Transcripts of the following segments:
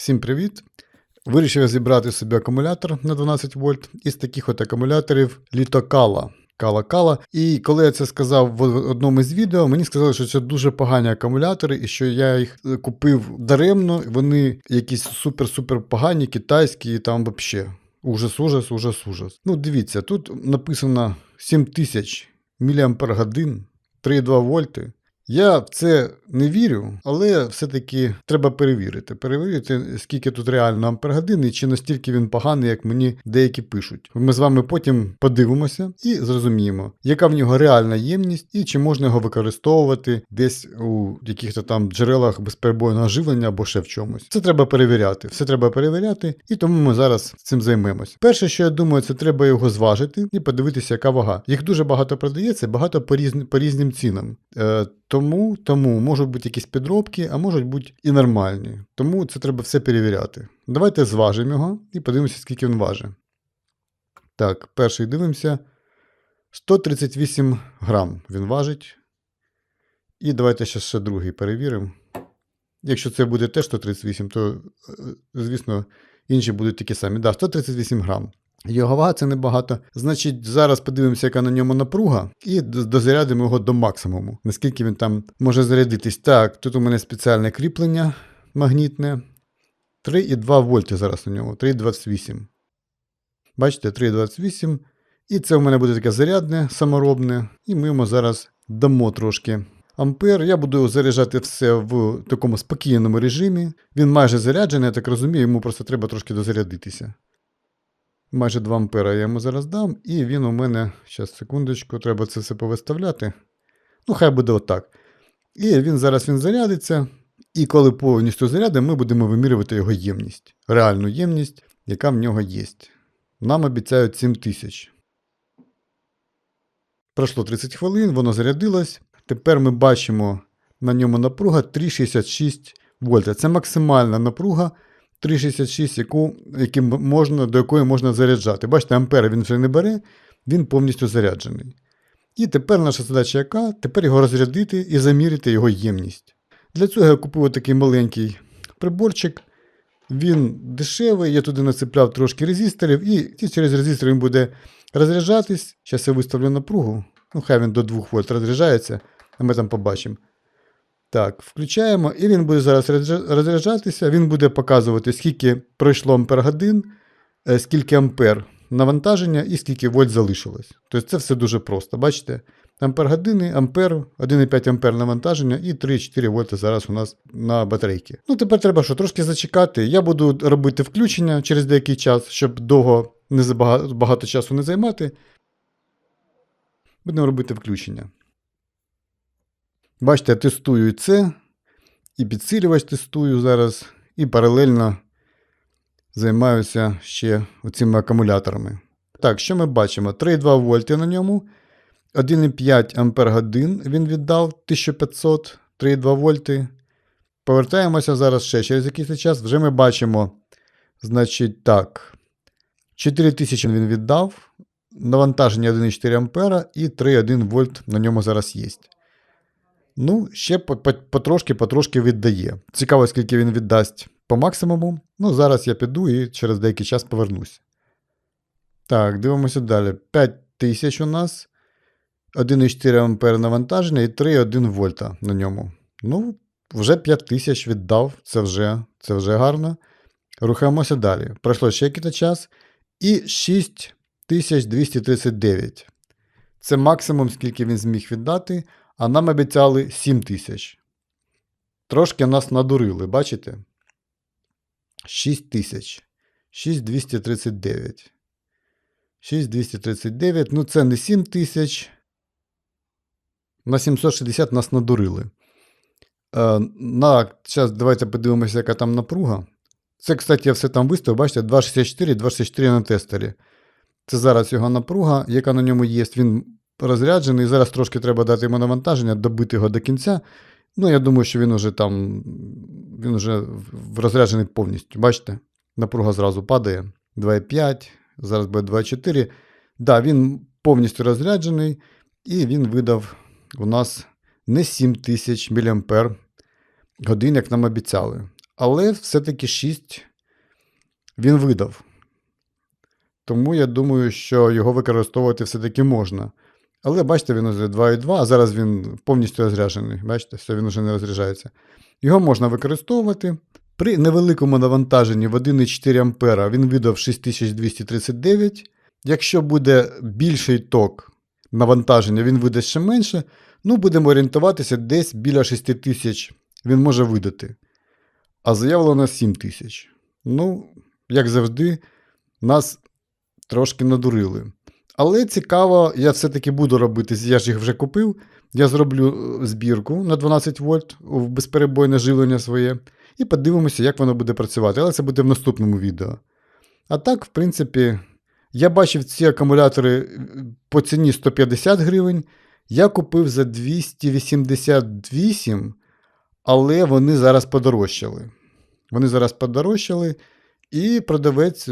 Всім привіт! Вирішив зібрати собі акумулятор на 12 вольт із таких от акумуляторів літокала. Кала Кала. І коли я це сказав в одному з відео, мені сказали, що це дуже погані акумулятори, і що я їх купив даремно. Вони якісь супер-супер погані, китайські, і там взагалі. Ужас, ужас, ужас, ужас. Ну, дивіться, тут написано 7000 мАч, 3,2 вольти. Я в це не вірю, але все-таки треба перевірити. Перевірити, скільки тут реально ампер-годин і чи настільки він поганий, як мені деякі пишуть. Ми з вами потім подивимося і зрозуміємо, яка в нього реальна ємність і чи можна його використовувати десь у якихось там джерелах безперебойного живлення або ще в чомусь. Це треба перевіряти. Все треба перевіряти, і тому ми зараз цим займемось. Перше, що я думаю, це треба його зважити і подивитися, яка вага. Їх дуже багато продається, багато по, різн... по різним цінам. Тому, тому можуть бути якісь підробки, а можуть бути і нормальні. Тому це треба все перевіряти. Давайте зважимо його і подивимося, скільки він важить. Так, перший дивимося. 138 грам він важить. І давайте ще, ще другий перевіримо. Якщо це буде теж 138, то, е, звісно, інші будуть такі самі. Да, 138 грам. Його вага це небагато. Значить, зараз подивимося, яка на ньому напруга, і дозарядимо його до максимуму. Наскільки він там може зарядитись. Так, тут у мене спеціальне кріплення магнітне. 3,2 вольти зараз на ньому. 3,28. Бачите, 3,28. І це у мене буде таке зарядне, саморобне. І ми йому зараз дамо трошки ампер. Я буду заряджати все в такому спокійному режимі. Він майже заряджений, я так розумію, йому просто треба трошки дозарядитися. Майже 2 ампера я йому зараз дам, і він у мене, зараз секундочку, треба це все повиставляти. Ну, хай буде отак. І він зараз він зарядиться. І коли повністю зарядимо, ми будемо вимірювати його ємність. Реальну ємність, яка в нього є. Нам обіцяють 7 тисяч. Пройшло 30 хвилин, воно зарядилось. Тепер ми бачимо на ньому напруга 3,66 вольта. Це максимальна напруга 3,66, яку, яким можна, до якої можна заряджати. Бачите, ампер він вже не бере, він повністю заряджений. І тепер наша задача яка? Тепер його розрядити і заміряти його ємність. Для цього я купив такий маленький приборчик. Він дешевий, я туди нацепляв трошки резисторів, і через резистор він буде розряджатись. Зараз я виставлю напругу. Ну, хай він до 2 вольт розряджається, а ми там побачимо. Так, включаємо, і він буде зараз розряджатися. Він буде показувати, скільки пройшло ампер-годин, е, скільки ампер навантаження і скільки вольт залишилось. Тобто це все дуже просто. Бачите? Ампер-години, ампер, 1,5 ампер навантаження і 3-4 вольти зараз у нас на батарейки. Ну, тепер треба що, трошки зачекати. Я буду робити включення через деякий час, щоб довго не забагато багато часу не займати. Будемо робити включення. Бачите, я тестую це, і підсилювач тестую зараз, і паралельно займаюся ще цими акумуляторами. Так, що ми бачимо? 3,2 вольти на ньому, 1,5 ампер він віддав 1500, 3,2 вольти. Повертаємося зараз ще через якийсь час. Вже ми бачимо, значить, так, 4000 він віддав, навантаження 1,4 ампера і 3,1 вольт на ньому зараз є. Ну, ще по- по- потрошки, потрошки віддає. Цікаво, скільки він віддасть по максимуму. Ну, зараз я піду і через деякий час повернусь. Так, дивимося далі. 5000 у нас. 1,4 ампер навантаження і 3,1 вольта на ньому. Ну, вже 5000 віддав, це вже, це вже гарно. Рухаємося далі. Пройшло ще якийсь час. І 6239. Це максимум, скільки він зміг віддати, а нам обіцяли 7 тисяч. Трошки нас надурили, бачите? 6 тисяч. 6239. 6239. Ну, це не 7 тисяч. На 760 нас надурили. Е, на, зараз давайте подивимося, яка там напруга. Це, кстати, я все там виставив, бачите, 2,64, 2,64 на тестері. Це зараз його напруга, яка на ньому є. Він розряджений. Зараз трошки треба дати йому навантаження, добити його до кінця. Ну, я думаю, що він уже там він уже розряджений повністю. Бачите? Напруга зразу падає. 2,5, зараз буде 2,4. Так, да, він повністю розряджений, і він видав у нас не 7000 мА годин, як нам обіцяли, але все-таки 6 він видав. Тому я думаю, що його використовувати все-таки можна. Але бачите, він уже 2,2, а зараз він повністю розряджений. Бачите, все, він вже не розряджається. Його можна використовувати. При невеликому навантаженні в 1,4 А він видав 6239. Якщо буде більший ток навантаження, він видасть ще менше. Ну, будемо орієнтуватися десь біля 6000 він може видати. А заявлено 7000. Ну, як завжди, нас трошки надурили. Але цікаво, я все-таки буду робити, я ж їх вже купив. Я зроблю е, збірку на 12 вольт в безперебойне живлення своє. І подивимося, як воно буде працювати. Але це буде в наступному відео. А так, в принципі, я бачив ці акумулятори е, по ціні 150 гривень. Я купив за 288, але вони зараз подорожчали. Вони зараз подорожчали, і продавець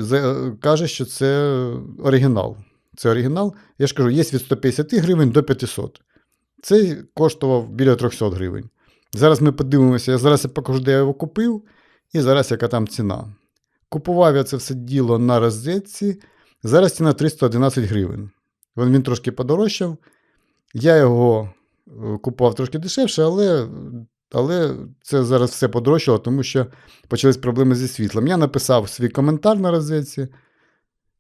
каже, що це оригінал. Це оригінал. Я ж кажу, є від 150 гривень до 500. Цей коштував біля 300 гривень. Зараз ми подивимося, я зараз я покажу, де я його купив, і зараз яка там ціна. Купував я це все діло на розетці. Зараз ціна 311 гривень. Він, він трошки подорожчав. Я його е, купував трошки дешевше, але, але це зараз все подорожчало, тому що почались проблеми зі світлом. Я написав свій коментар на розетці,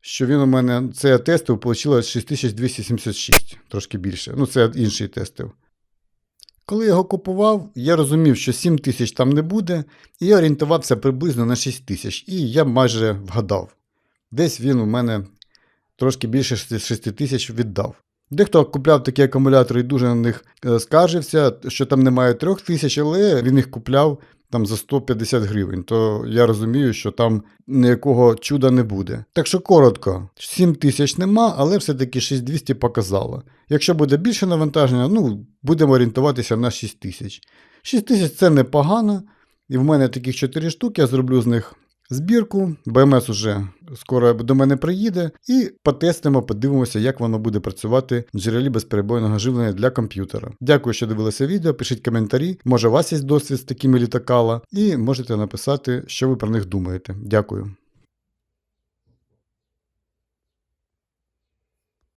що він у мене це тестив, вийшло 6276, трошки більше. Ну, це інший тестив. Коли я його купував, я розумів, що 7 тисяч там не буде, і я орієнтувався приблизно на 6 тисяч. І я майже вгадав. Десь він у мене трошки більше 6 тисяч віддав. Дехто купляв такі акумулятори і дуже на них е, скаржився, що там немає 3 тисяч, але він їх купляв там за 150 гривень. То я розумію, що там ніякого чуда не буде. Так що коротко, 7 тисяч нема, але все-таки 6200 показало. Якщо буде більше навантаження, ну, будемо орієнтуватися на 6 тисяч. 6 тисяч це непогано. І в мене таких 4 штуки, я зроблю з них збірку. БМС уже скоро до мене приїде. І потестимо, подивимося, як воно буде працювати в джерелі безперебойного живлення для комп'ютера. Дякую, що дивилися відео. Пишіть коментарі. Може, у вас є досвід з такими літакала, і можете написати, що ви про них думаєте. Дякую.